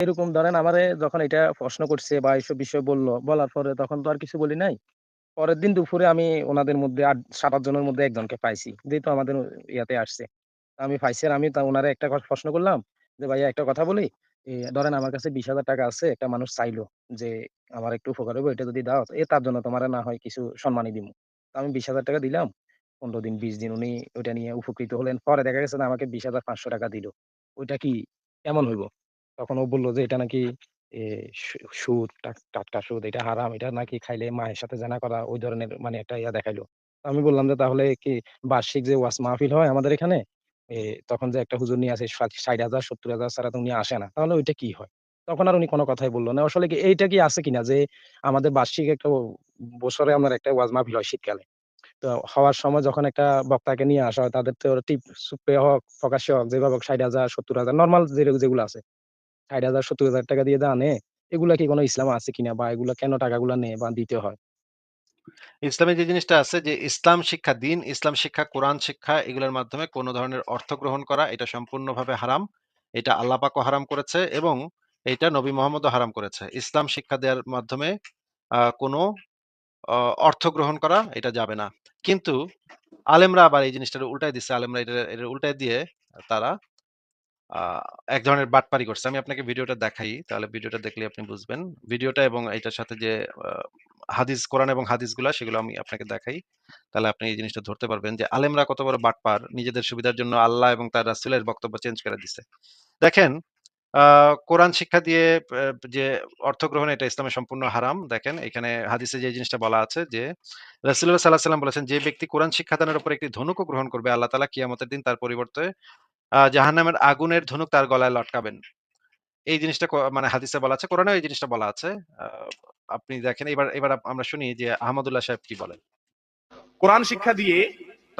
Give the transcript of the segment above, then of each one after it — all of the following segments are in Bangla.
এরকম ধরেন আমারে যখন এটা প্রশ্ন করছে বা এইসব বিষয় বলল, বলার পরে তখন তো আর কিছু বলি নাই। পরের দিন দুপুরে আমি উনাদের মধ্যে ৮ ৭-৮ জনের মধ্যে একজনকে পাইছি। যেহেতু আমাদের ইয়াতে আসছে। আমি পাইছি আর আমি তা উনারে একটা প্রশ্ন করলাম যে, "ভাইয়া একটা কথা বলি? ধরেন আমার কাছে ৳২০,০০০ আছে। একটা মানুষ চাইলো যে, আমার একটু উপকার হইব, এটা যদি দাও, এ তার জন্য তোমার না হয় কিছু সম্মানী দিমু।" তো আমি ৳২০,০০০ দিলাম। ১৫ দিন, ২০ দিন উনি ওইটা নিয়ে উপকৃত হলেন। পরে দেখা গেছে আমাকে বিশ হাজার পাঁচশো টাকা দিল। ওইটা কি কেমন হইব? তখন ও বলল যে, "এটা নাকি সুদ, টাটকা সুদ, এটা হারাম। এটা নাকি খাইলে মায়ের সাথে জেনা করা।" ওই ধরনের মানে একটা ইয়া দেখাইলো। আমি বললাম যে, "তাহলে কি বার্ষিক যে ওয়াজ মাহফিল হয় আমাদের এখানে, তখন যে একটা হুজুর নিয়ে আসে ষাট ৬০,০০০ ৭০,০০০ ছাড়া তো উনি আসে না। তাহলে ওইটা কি হয়?" তখন আর উনি কোন কথাই বলল না। আসলে কি এইটা কি আছে কিনা যে আমাদের বার্ষিক একটা বছরে আমার একটা ওয়াজ মাহফিল হয় শীতকালে। তো হওয়ার সময় যখন একটা বক্তাকে নিয়ে আসা হয় তাদের তো টিপ সুপে হোক, প্রকাশ্যে হোক, যেভাবে হোক ৬০,০০০ ৭০,০০০ নরমাল যে যেগুলো আছে। ৬০,০০০ ৭০,০০০ টাকা দিয়ে নেয়, এগুলা কি কোন ইসলামে আছে কিনা বা এগুলা কেন টাকাগুলা নেয় বা দিতে হয়? ইসলামে যে জিনিসটা আছে যে ইসলাম শিক্ষা, দিন, ইসলাম শিক্ষা, কোরআন শিক্ষা এগুলোর মাধ্যমে কোন ধরনের অর্থ গ্রহণ করা এটা সম্পূর্ণভাবে হারাম। এটা আল্লাহ পাকও হারাম করেছে এবং এইটা নবী মোহাম্মদও হারাম করেছে। ইসলাম শিক্ষা দেওয়ার মাধ্যমে কোনো অর্থ গ্রহণ করা এটা যাবে না। কিন্তু আলেমরা আবার এই জিনিসটার উল্টায় দিচ্ছে আলেমরা এটা এটা উল্টায় দিয়ে তারা এক ধরনের বাটপারি করছে। আমি আপনাকে ভিডিওটা দেখাই। তাহলে ভিডিওটা দেখলে আপনি বুঝবেন। ভিডিওটা এবং এটার সাথে যে হাদিস, কোরআন এবং হাদিসগুলা সেগুলো আমি আপনাকে দেখাই। তাহলে আপনি এই জিনিসটা ধরতে পারবেন যে আলেমরা কত বড় বাটপার। নিজেদের সুবিধার জন্য আল্লাহ এবং তার রাসূলের বক্তব্য চেঞ্জ করে দিছে। দেখেন কোরআন শিক্ষা দিয়ে যে অর্থ গ্রহণ এটা ইসলামে সম্পূর্ণ হারাম। দেখেন এখানে হাদিসে যে জিনিসটা বলা আছে যে রাসূলুল্লাহ সাল্লাল্লাহু আলাইহি সাল্লাম বলেছেন, "যে ব্যক্তি কোরআন শিক্ষাদানের উপর একটি ধনুকও গ্রহণ করবে, আল্লাহ তালা কিয়ামতের দিন তার পরিবর্তে জাহান্নামের আগুনের ধনুক তার গলায় লটকাবেন।" এই জিনিসটা মানে হাদিসে বলা আছে। কোরআনেও এই জিনিসটা বলা আছে। আপনি দেখেন, এবার এবার আমরা শুনি যে আহমদুল্লাহ সাহেব কি বলেন? কোরআন শিক্ষা দিয়ে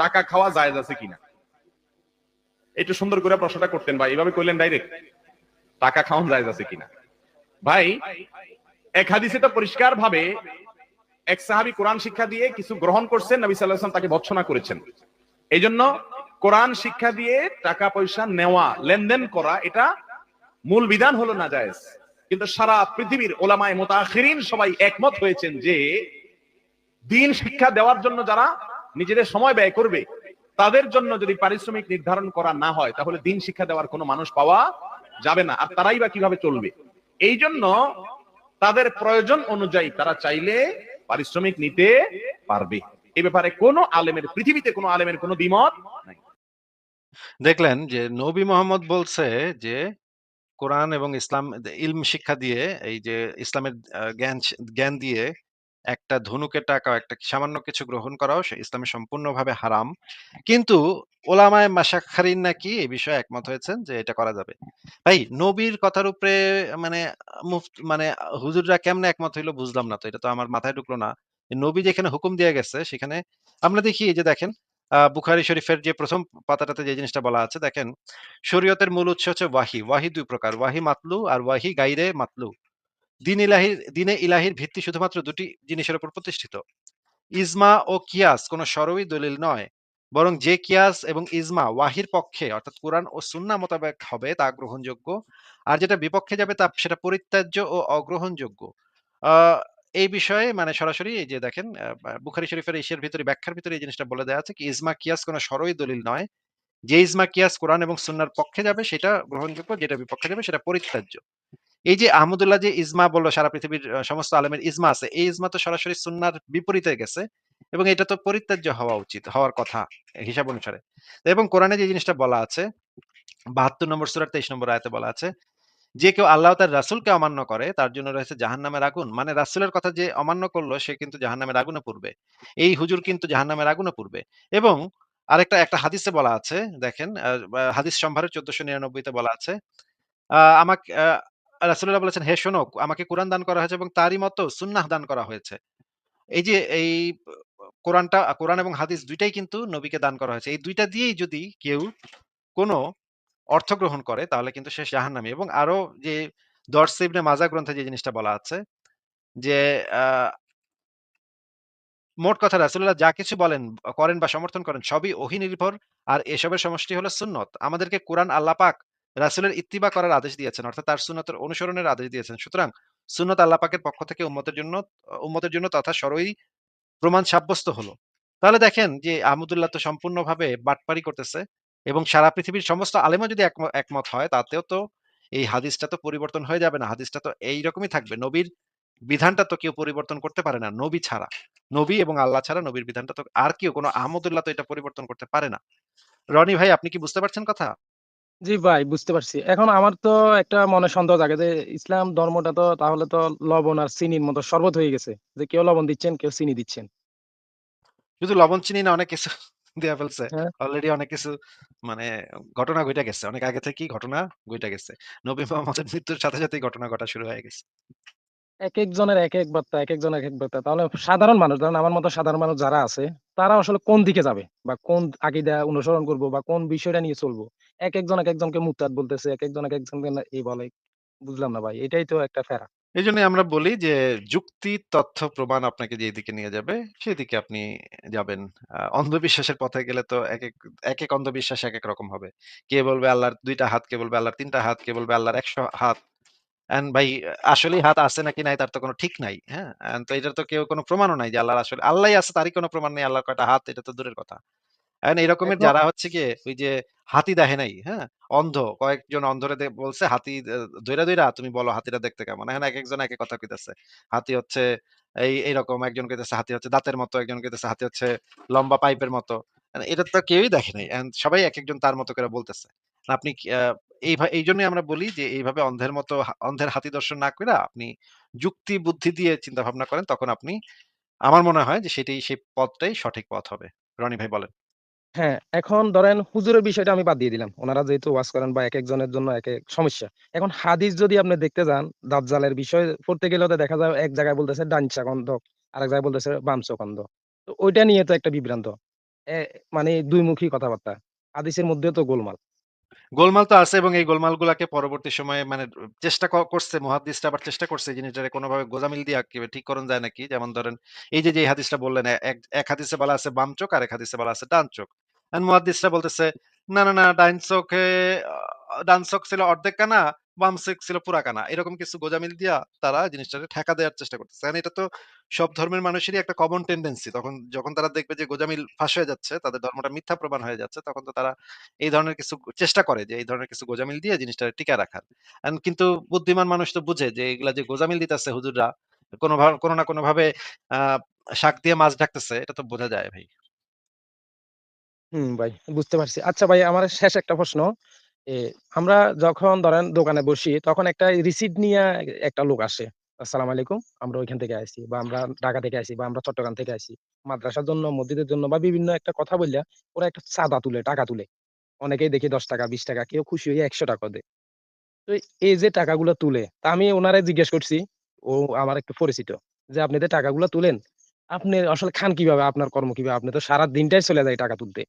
টাকা খাওয়া জায়েজ আছে কিনা একটু সুন্দর করে প্রশ্নটা করতেন ভাই, এভাবে করলেন ডাইরেক্ট টাকা খাওয়ান জায়েজ আছে কিনা ভাই, এক হাদিসে তো পরিষ্কার ভাবে এক সাহাবী কোরআন শিক্ষা দিয়ে কিছু গ্রহণ করছেন, নবী ওয়াসাল্লাম তাকে ভৎসনা করেছেন এই জন্য কোরআন শিক্ষা দিয়ে টাকা পয়সা নেওয়া, লেনদেন করা, এটা মূল বিধান হলো না জায়েজ। কিন্তু সারা পৃথিবীর ওলামায়ে মুতাআখিরিন সবাই একমত হয়েছেন যে দিন শিক্ষা দেওয়ার জন্য যারা নিজেদের সময় ব্যয় করবে, তাদের জন্য যদি পারিশ্রমিক নির্ধারণ করা না হয়, তাহলে দিন শিক্ষা দেওয়ার কোনো মানুষ পাওয়া যাবে না। আর তারাই বা কীভাবে চলবে? এই জন্য তাদের প্রয়োজন অনুযায়ী তারা চাইলে পারিশ্রমিক নিতে পারবে। এ ব্যাপারে কোনো আলেমের, পৃথিবীতে কোনো আলেমের কোনো দ্বিমত নাই। দেখলেন যে, নবী মোহাম্মদ বলছে যে, কোরআন এবং ইসলাম, ইলম শিক্ষা দিয়ে, এই যে ইসলামের জ্ঞান জ্ঞান দিয়ে একটা ধনুকের টাকা একটা সামান্য কিছু গ্রহণ করাও সে ইসলামে সম্পূর্ণভাবে হারাম। কিন্তু ওলামায়ে মাশায়খিন নাকি এই বিষয়ে একমত হয়েছেন যে, এটা করা যাবে। ভাই, নবীর কথার উপরে মানে মুফ মানে হুজুররা কেমনে একমত হইল বুঝলাম না তো। এটা তো আমার মাথায় ঢুকলো না। নবী যেখানে হুকুম দিয়ে গেছে, সেখানে আমরা দেখি এই যে দেখেন বুখারী শরীফের যে ১ম পাতাটাতে যে জিনিসটা বলা আছে দেখেন, শরীয়তের মূল উৎস হচ্ছে ওয়াহী। ওয়াহী ২ প্রকার। ওয়াহী মাতলু আর ওয়াহী গাইরে মাতলু। দিন ইলাহির দিনে ইলাহির ভিত্তি শুধুমাত্র ২ টি জিনিসের উপর প্রতিষ্ঠিত। ইজমা ও কিয়াস কোন শরঈ দলিল নয়। বরং যে কিয়াস এবং ইজমা ওয়াহীর পক্ষে অর্থাৎ কোরআন ও সুন্না মোতাবেক হবে তা গ্রহণযোগ্য। আর যেটা বিপক্ষে যাবে তা সেটা পরিত্যাজ্য ও অগ্রহণযোগ্য। এই বিষয়ে মানে সরাসরি যে দেখেন বুখারী শরীফের ইসের ভিতরে ব্যাখ্যার ভিতরে এই জিনিসটা বলে দেয়া আছে কি ইজমা কিয়াস কোন শরঈ দলিল নয়। যে ইজমা কিয়াস কোরআন এবং সুন্নাহর পক্ষে যাবে সেটা গ্রহণযোগ্য, যেটা বিপক্ষে যাবে সেটা পরিত্যাজ্য। এই যে আহমদুল্লাহ যে ইজমা বলল সারা পৃথিবীর সমস্ত আলমের ইজমা আছে। এই ইজমা তো সরাসরি সুন্নার বিপরীতে গেছে এবং এটা তো পরিত্যাজ্য হওয়া উচিত, হওয়ার কথা হিসাব অনুসারে। এবং কোরআনে যে জিনিসটা বলা আছে ৭২ নম্বর সূরার ২৩ নম্বর আয়তে বলা আছে, যে কেউ আল্লাহ তার রাসূলকে অমান্য করে তার জন্য রয়েছে জাহান্নামের আগুন। মানে রাসূলের কথা যে অমান্য করল সে কিন্তু জাহান্নামের আগুনে পুড়বে। এই হুজুর কিন্তু জাহান্নামের আগুনে পুড়বে। এবং আরেকটা একটা হাদিসে বলা আছে দেখেন হাদিস সম্ভারের ১৪৯৯ তে বলা আছে আমাক আ রাসূলুল্লাহ বলেছেন, "হে শোনো আমাকে কোরআন দান করা হয়েছে এবং তারই মতো সুন্নাহ দান করা হয়েছে।" এই যে এই কোরআনটা কোরআন এবং হাদিস দুইটাই কিন্তু নবীকে দান করা হয়েছে। এই দুইটা দিয়েই যদি কেউ কোন অর্থ গ্রহণ করে তাহলে কিন্তু সে জাহান্নামী এবং আরও যে দরস ইবনে মাজা গ্রন্থে যে জিনিসটা বলা আছে যে মোট কথা রাসূলুল্লাহ যা কিছু বলেন, করেন বা সমর্থন করেন সবই ওহী নির্ভর আর এসবের সমষ্টি হলো সুন্নত। আমাদেরকে কুরআন আল্লাহ পাক রাসূলের ইত্তিবা করার আদেশ দিয়েছেন। অর্থাৎ তার সুন্নতের অনুসরণের আদেশ দিয়েছেন। সুতরাং সুন্নত আল্লাহ পাকের পক্ষ থেকে উম্মতের জন্য উম্মতের জন্য তথা সরই প্রমাণ সাব্যস্ত হলো। তাহলে দেখেন যে আহমদুল্লাহ তো সম্পূর্ণভাবে বাটপারি করতেছে এবং সারা পৃথিবীর সমস্ত আলেমও যদি একমত হয় তাতেও তো এই হাদিসটা তো পরিবর্তন হয়ে যাবে না। হাদিসটা তো এইরকমই থাকবে। নবীর বিধানটা তো কেউ পরিবর্তন করতে পারে না নবী ছাড়া। নবী এবং আল্লাহ ছাড়া নবীর বিধানটা তো আর কেউ কোন আহমদুল্লাহ তো এটা পরিবর্তন করতে পারে না। রনি ভাই আপনি কি বুঝতে পারছেন কথা? জি ভাই বুঝতে পারছি। এখন আমার তো একটা মনে সন্দেহ জাগে যে ইসলাম ধর্মটা তো তাহলে তো লবণ আর চিনির মতো শরবত হয়ে গেছে। যে কেউ লবণ দিচ্ছেন, কেউ চিনি দিচ্ছেন। শুধু লবণ চিনি না অনেক কিছু দেয়া ফেলছে। হ্যাঁ। অলরেডি অনেক কিছু মানে ঘটনা ঘইটা গেছে। অনেক আগে থেকেই ঘটনা ঘইটা গেছে। নবী মোহাম্মদের মৃত্যুর সাথে সাথেই ঘটনা ঘটা শুরু হয়ে গেছে। একেকজনের একেক বার্তা, একেকজনের একেক বার্তা। তাহলে সাধারণ মানুষ ধরেন আমার মতো সাধারণ মানুষ যারা আছে, তারা আসলে কোন দিকে যাবে? বা কোন আকীদা অনুসরণ করব বা কোন বিষয়টা নিয়ে চলবো? এক একজন এক একজনকে মুরতাদ বলতেছে, এক একজন এক একজনকে এই বলে। বুঝলাম না ভাই। এটাই তো একটা ফেরা। এজন্যই আমরা বলি যে যুক্তি, তথ্য, প্রমাণ আপনাকে যেদিকে নিয়ে যাবে সেদিকে আপনি যাবেন। অন্ধবিশ্বাসের পথে গেলে তো একেক একেক অন্ধবিশ্বাস একেক রকম হবে। কে বলবে আল্লাহর ২ টা হাত, কে বলবে আল্লাহর ৩ টা হাত, কে বলবে আল্লাহর ১০০ হাত। অ্যান্ড ভাই আসলেই হাত আছে নাকি নাই তার তো কোনো ঠিক নাই। হ্যাঁ? তো এটার তো কেউ কোনো প্রমাণও নাই যে আল্লাহর আসলে আল্লাহই আছে তারই কোনো প্রমাণ নেই আল্লাহর কয়টা হাত এটা তো দূরের কথা। এখন এরকমের যারা হচ্ছে গিয়ে ওই যে হাতি দেখে নাই, হ্যাঁ? অন্ধ কয়েকজন অন্ধরে দে বলছে হাতি ধইরা, ধইরা তুমি বলো হাতিটা দেখতে কেমন? এখন একেকজন একেক কথা কইতেছে। হাতি হচ্ছে এই এইরকম, একজন কইতেছে হাতি হচ্ছে দাঁতের মতো, একজন কইতেছে হাতি হচ্ছে লম্বা পাইপের মতো। মানে এটা তো কেউই দেখে নাই। সবাই একেকজন তার মতো করে বলতেছে। আপনি কি আ এইভা এইজন্যই আমরা বলি যে এইভাবে অন্ধের মতো হা অন্ধের হাতি দর্শন না কইরা আপনি যুক্তি বুদ্ধি দিয়ে চিন্তা ভাবনা করেন তখন আপনি আমার মনে হয় যে সেটাই সেই পথটাই সঠিক পথ হবে। রনি ভাই বলেন। হ্যাঁ, এখন ধরেন হুজুরের বিষয়টা আমি বাদ দিয়ে দিলাম। উনারা যেহেতু ওয়াজ করেন বা এক একেকজনের জন্য এক এক সমস্যা। এখন হাদিস যদি আপনি দেখতে যান, দাজ্জালের বিষয় পড়তে গেলেও তো দেখা যায় এক জায়গায় বলতেছে ডান চোখ আরেক জায়গায় বলতেছে বাম অন্ধ। তো ওইটা নিয়ে তো একটা বিভ্রান্ত। এ মানে দুইমুখী কথাবার্তা। হাদিসের মধ্যে তো গোলমাল। গোলমাল তো আছে এবং এই গোলমালগুলাকে পরবর্তী সময়ে মানে চেষ্টা করছে মহাদিসটা আবার চেষ্টা করছে জিনিসটারে কোনোভাবে গোজামিল দিয়ে আঁকিবে ঠিক করণ যায় নাকি। যেমন ধরেন এই যে, যে হাদিসটা বললেন এক এক হাদিসে বলা আছে বাম চোখ, আর এক হাদিসে বলা আছে ডান চোখ। মহাদিসটা বলতেছে, "না, না, না ডান চোখে ডান চোখ ছিল অর্ধেক কানা, ছিল পুরা কানা।" এরকম কিছু গোঁজামিল দিয়া তারা জিনিসটাকে ঠেকা দেওয়ার চেষ্টা করতেছে। এটা তো সব ধর্মের মানুষেরই একটা কমন টেনডেন্সি। তখন যখন তারা দেখবে যে গোঁজামিল ফাঁস হয়ে যাচ্ছে, তাদের ধর্মটা মিথ্যা প্রমাণ হয়ে যাচ্ছে, তখন তো তারা এই ধরনের কিছু চেষ্টা করে যে এই ধরনের কিছু গোঁজামিল দিয়ে জিনিসটা টিকায় রাখার। কিন্তু বুদ্ধিমান মানুষ তো বুঝে যে এগুলা যে গোজামিল দিতেছে হুজুররা কোনো কোন না কোনভাবে আ শাক দিয়ে মাছ ঢাকতেছে এটা তো বোঝা যায় ভাই। হুম, ভাই বুঝতে পারছি। আচ্ছা ভাই আমার শেষ একটা প্রশ্ন। আমরা যখন ধরেন দোকানে বসি তখন একটা রিসিপ্ট নিয়ে একটা লোক আসে। আসসালামু আলাইকুম। আমরা ওইখান থেকে আসি বা আমরা ঢাকা থেকে আসি বা আমরা চট্টগ্রাম থেকে আসি মাদ্রাসার জন্য, মসজিদের জন্য বা বিভিন্ন একটা কথা বললে ওরা একটা চাঁদা তুলে, টাকা তুলে। অনেকেই দেখি ৳১০, ৳২০ কেউ খুশি হয়ে ৳১০০ দেয়। তো এই যে টাকাগুলো তুলে, তা আমি উনারে জিজ্ঞেস করছি, ও আমার একটু পরিচিত। যে আপনি যে টাকাগুলো তুলেন, আপনি আসলে খান কীভাবে? আপনার কর্ম কীভাবে? আপনি তো সারা দিনটাই চলে যায় টাকা তুলতে।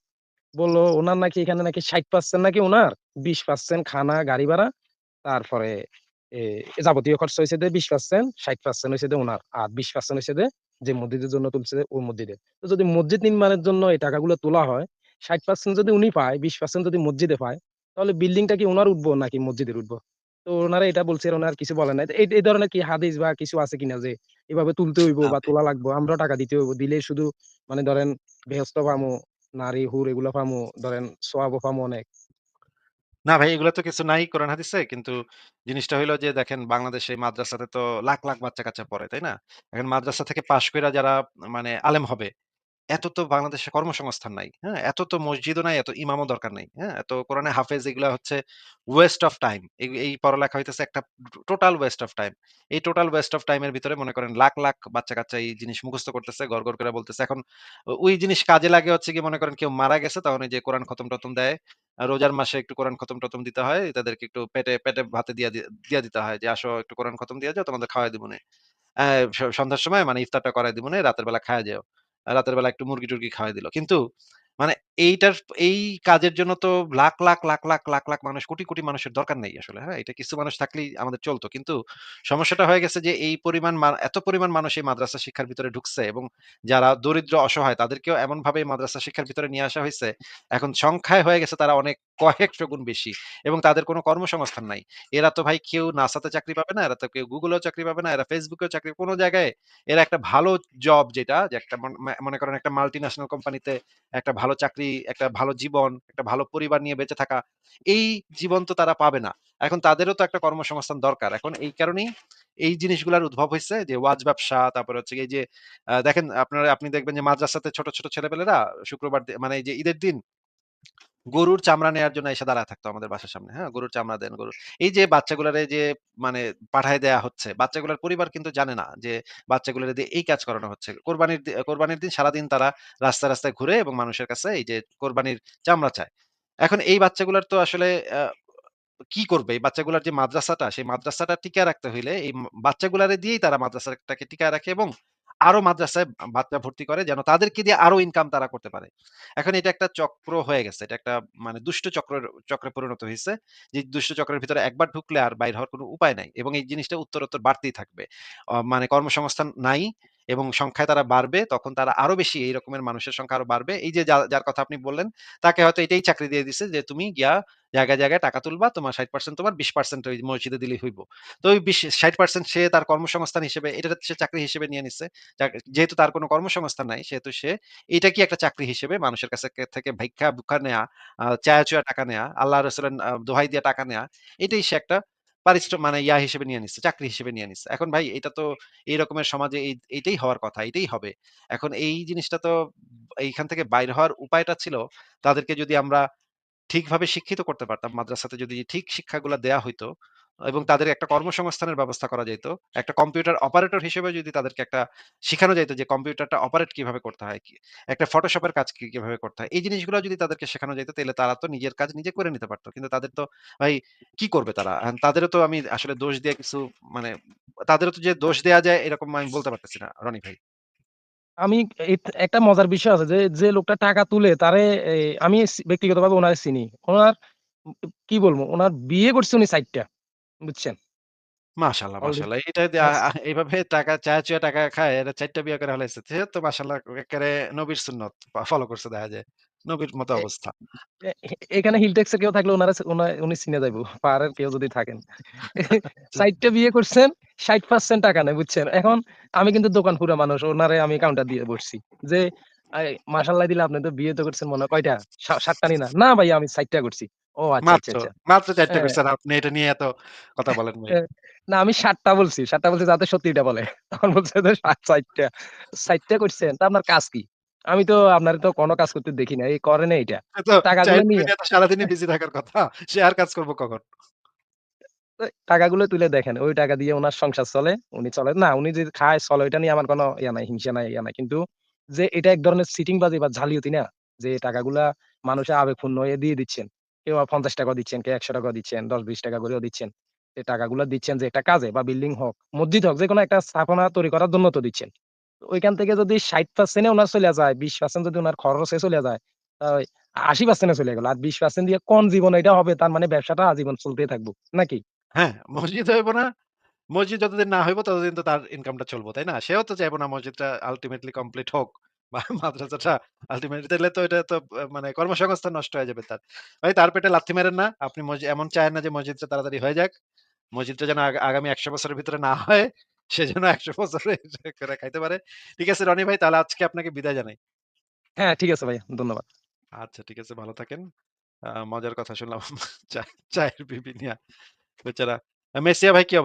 বলল ওনার নাকি এখানে নাকি ৬০% নাকি উনার, ২০% খানা, গাড়ি ভাড়া, তারপরে যাবতীয় খরচ হইছে যে ২০%, ৬০% হইছে যে উনার। আর ২০% হইছে যে, যে মসজিদের জন্য তুলছে ওই মসজিদের। তো যদি মসজিদ নির্মাণের জন্য এই টাকাগুলো তোলা হয়, ৬০% যদি উনি পায়, ২০% যদি মসজিদে পায়, তাহলে বিল্ডিংটা কি উনার উঠবো নাকি মসজিদের উঠবো? তো উনারা এটা বলছে, ওনার কিছু বলে। তো এই ধরনের কি হাদিস বা কিছু আছে কিনা যে এভাবে তুলতে হইবো না বা তোলা লাগবো, আমরাও টাকা দিতে হইবো। দিলে শুধু মানে ধরেন বেহেশত পামু, নারী, হুর এগুলো পামো ধরেন সোয়াবও পামো অনেক। না ভাই এগুলো তো কিছু নাই কোরআন হাদিসে। কিন্তু জিনিসটা হইল যে দেখেন বাংলাদেশে মাদ্রাসাতে তো লাখ, লাখ বাচ্চা-কাচ্চা পড়ে, তাই না? এখন মাদ্রাসা থেকে পাশ কইরা যারা মানে আলেম হবে এত তো বাংলাদেশে কর্মসংস্থান নাই। হ্যাঁ? এত তো মসজিদও নাই, এত ইমামও দরকার নাই। হ্যাঁ? এত কোরআনে হাফেজ এগুলা হচ্ছে ওয়েস্ট অফ টাইম। এই পড়ালেখা হইতেছে একটা টোটাল ওয়েস্ট অফ টাইম। এই টোটাল ওয়েস্ট অফ টাইম এর ভিতরে মনে করেন লাখ, লাখ বাচ্চা-কাচ্চা এই জিনিস মুখস্থ করতেছে, গড়, গড় করে বলতেছে। এখন ওই জিনিস কাজে লাগে হচ্ছে গিয়ে মনে করেন কেউ মারা গেছে তখন যে কোরআন খতম-টতম দেয়। রোজার মাসে একটু কোরআন খতম-টতম দিতে হয়। তাদেরকে একটু পেটে, পেটে ভাতে দিয়ে দিয়া দিতে হয় যে, "আসো একটু কোরআন খতম দিয়ে যাও, তোমাদের খাওয়াই দিমুনে।" অ্যা স সন্ধ্যার সময় মানে ইফতারটা করায় দিমুনে, রাতের বেলা খায়া যেও। রাতের বেলা একটু মুরগি-টুরগি খাওয়াই দিল। কিন্তু মানে এইটার এই কাজের জন্য তো লাখ, লাখ, লাখ, লাখ, লাখ, লাখ মানুষ কোটি, কোটি মানুষের দরকার নেই আসলে। হ্যাঁ? এটা কিছু মানুষ থাকলেই আমাদের চলতো। কিন্তু সমস্যাটা হয়ে গেছে যে এই পরিমাণ এত পরিমাণ মানুষ এই মাদ্রাসা শিক্ষার ভিতরে ঢুকছে এবং যারা দরিদ্র অসহায় তাদেরকেও এমনভাবে এই মাদ্রাসা শিক্ষার ভিতরে নিয়ে আসা হইছে, এখন সংখ্যায় হয়ে গেছে তারা অনেক কয়েকশো গুণ বেশি এবং তাদের কোনো কর্মসংস্থান নাই। এরা তো ভাই কেউ নাসাতে চাকরি পাবে না, এরা তো কেউ এও চাকরি পাবে না, এরা এও চাকরি কোনো জায়গায় এরা একটা ভালো জব যেটা যে একটা মনে করেন একটা মাল্টিন্যাশনাল কোম্পানিতে একটা ভালো চাকরি, একটা ভালো জীবন, একটা ভালো পরিবার নিয়ে বেঁচে থাকা, এই জীবন তো তারা পাবে না। এখন তাদেরও তো একটা কর্মসংস্থান দরকার। এখন এই কারণেই এই জিনিসগুলোর উদ্ভব হয়েছে যে ওয়াজ ব্যবসা, তারপরে হচ্ছে এই যে দেখেন আপনারা আপনি দেখবেন যে মাদ্রাসাতে ছোট, ছোট ছেলেপেলেরা শুক্রবার মানে এই যে ঈদের দিন গরুর চামড়া নেয়ার জন্য এসে দাঁড়ায় থাকতো আমাদের বাসার সামনে। হ্যাঁ? গরুর চামড়া দেন, গরু এই যে বাচ্চাগুলারে যে মানে পাঠায় দেয়া হচ্ছে, বাচ্চাগুলার পরিবার কিন্তু জানে না যে বাচ্চাগুলারে দিয়ে এই কাজ করানো হচ্ছে। কোরবানির কোরবানির দিন সারাদিন তারা রাস্তায়, রাস্তায় ঘুরে এবং মানুষের কাছে এই যে কোরবানির চামড়া চায়। এখন এই বাচ্চাগুলার তো আসলে কি করবে? এই বাচ্চাগুলার যে মাদ্রাসাটা, সেই মাদ্রাসাটা টিকায় রাখতে হইলে এই বাচ্চাগুলারে দিয়েই তারা মাদ্রাসাটাকে টিকায় রাখে এবং আরও মাদ্রাসায় বাচ্চা ভর্তি করে যেন তাদেরকে দিয়ে আরও ইনকাম তারা করতে পারে। এখন এটা একটা চক্র হয়ে গেছে। এটা একটা মানে দুষ্ট চক্রের, চক্রে পরিণত হয়েছে যে দুষ্ট চক্রের ভিতরে একবার ঢুকলে আর বাইর হওয়ার কোনো উপায় নাই। এবং এই জিনিসটা উত্তরোত্তর বাড়তেই থাকবে। মানে কর্মসংস্থান নাই এবং সংখ্যায় তারা বাড়বে, তখন তারা আরও বেশি এই রকমের মানুষের সংখ্যা আরও বাড়বে। এই যে যার, কথা আপনি বললেন, তাকে হয়তো এটাই চাকরি দিয়ে দিছে যে তুমি গিয়া জায়গায়, জায়গায় টাকা তুলবা, তোমার 60% তোমার 20% ওই মসজিদে দিলেই হইব। তো ওই বিশ 60% সে তার কর্মসংস্থান হিসেবে এটা সে চাকরি হিসেবে নিয়ে নিচ্ছে। যেহেতু তার কোনো কর্মসংস্থান নাই, সেহেতু সে এটা কি একটা চাকরি হিসেবে মানুষের কাছে থেকে ভিক্ষা-বুক্ষা নেয়া, চায়া-চুয়া টাকা নেয়া, আল্লাহ রাসূলের দোহাই দিয়ে টাকা নেয়া, এটাই সে একটা পারিশ্র মানে ইয়া হিসেবে নিয়ে নিচ্ছে, চাকরি হিসেবে নিয়ে নিচ্ছে। এখন ভাই এটা তো এই রকমের সমাজে এই এইটাই হওয়ার কথা, এটাই হবে। এখন এই জিনিসটা তো এইখান থেকে বাইর হওয়ার উপায়টা ছিল তাদেরকে যদি আমরা ঠিকভাবে শিক্ষিত করতে পারতাম, মাদ্রাসাতে যদি ঠিক শিক্ষাগুলা দেয়া হইতো এবং তাদের একটা কর্মসংস্থানের ব্যবস্থা করা যেত একটা কম্পিউটার অপারেটর হিসেবে যদি তাদেরকে একটা শেখানো যাইত যে কম্পিউটারটা অপারেট কীভাবে করতে হয়, কি একটা এর কাজ কীভাবে করতে হয়। এই জিনিসগুলো যদি তাদেরকে শেখানো যাইত তাহলে তারা তো নিজের কাজ নিজে করে নিতে পারতো কিন্তু তাদের তো ভাই কি করবে তারা? এখন তাদেরও তো আমি আসলে দোষ দিয়ে কিছু মানে তাদেরও তো যে দোষ দেয়া যায় এরকম আমি বলতে পারতেছি না রনি ভাই। আমি একটা মজার বিষয় আছে যে, যে লোকটা টাকা তুলে তারে আমি ব্যক্তিগতভাবে উনারে চিনি। ওনার কি বলব? ওনার বিয়ে করছে উনি ৪ টা। বুঝছেন? মাশাআল্লাহ, অলরেডি মাশাআল্লাহ। এটা দিয়ে আ আ এইভাবে টাকা চায়া-চুয়া টাকা খায় এরা ৪ টা বিয়া করে ফেলাইছে। সে তো মাশাআল্লাহ এক্কারে নবীর সুন্নত ফ ফলো করছে দেখা যায়। নবীর মতো এ অবস্থা। এ এখানে হিলটেক্স এর কেউ থাকলে উনারে উনা উনি চিনে যাইবো। পাহাড়ের কেউ যদি থাকেন। ৪ টা বিয়ে করছেন, ৬০% টাকা নেয় বুঝছেন? এখন আমি কিন্তু দোকান পুরা মানুষ। উনারে আমি কাউন্টার দিয়ে বসছি। যে আই মাশাআল্লাহ দিলে আপনি তো বিয়ে তো করছেন মনে হয় কয়টা? সা ৭ টা নি না? না ভাই আমি ৪ টা করছি। ও আচ্ছা, আচ্ছা, মাত্র, আচ্ছা। মাত্র ৪ হ্যাঁ। আপনি এটা নিয়ে এত কথা বলেন ভাই। এ না আমি ৭ টা বলছি। ৭ টা বলছি যাতে সত্যিটা বলে। তখন বলছে যে সা ৪ টা। ৪ টা করছেন? তা আপনার কাজ কি? আমি তো আপনারে তো কোনো কাজ করতে দেখি নাই। এই করেন এইটা। সে তো টাকাগুলো চায়ের নিয়ে নিয়ে তো সারাদিনই বিজি থাকার কথা। সে আর কাজ করব কখন? তো টাকাগুলো তুলে দেখেন। ওই টাকা দিয়ে উনার সংসার চলে। উনি চলে না, উনি যে খায় চলে ওইটা নিয়ে আমার কোনো ইয়া নাই, হিংসা নাই, ইয়া নাই। কিন্তু যে এটা এক ধরনের চিটিংবাজি বা জালিয়াতি না? যে টাকাগুলা মানুষের আবেগপূর্ণ হয়ে দিয়ে দিচ্ছেন। কেউ আ ৳৫০ দিচ্ছেন, কেউ ৳১০০ দিচ্ছেন, ৳১০-৳২০ করেও দিচ্ছেন। এই টাকাগুলা দিচ্ছেন যে একটা কাজে বা বিল্ডিং হোক, মসজিদ হোক, যেকোনো একটা স্থাপনা তৈরি করার জন্য তো দিচ্ছেন। ওইখান থেকে যদি ৬০% এ উনার চইলা যায়, ২০% যদি উনার খরচে চইলা যায়, ৮০% এ চইলা গেল। আর ২০% দিয়ে কোন জীবন এটা হবে তার মানে ব্যবসাটা আজীবন চলতেই থাকব। নাকি? হ্যাঁ, মসজিদ হইব না। মসজিদ যতদিন না হইব ততদিন তো তার ইনকামটা চলব, তাই না? সেও তো চাইব না মসজিদটা আল্টিমেটলি কমপ্লিট হোক মাদ্রাসাটা আল্টিমেটলি তাইলে তো এটা তো মানে কর্মসংস্থান নষ্ট হয়ে যাবে তার। ভাই তার পেটে লাথি মেরেন না। আপনি এমন চায়েন না যে মসজিদটা তাড়াতাড়ি হয়ে যাক। মসজিদটা যেন আগামী ১০০ বছরের ভিতরে না হয়, সেজন্য ১০০ বছরে করে খাইতে পারে। ঠিক আছে রনি ভাই তাহলে আজকে আপনাকে বিদায় জানাই। হ্যাঁ, ঠিক আছে ভাই ধন্যবাদ। আচ্ছা ঠিক আছে ভালো থাকেন। মজার কথা শুনলাম চায়ের বিবি নিয়া বেচারা। মেসিয়া ভাই কি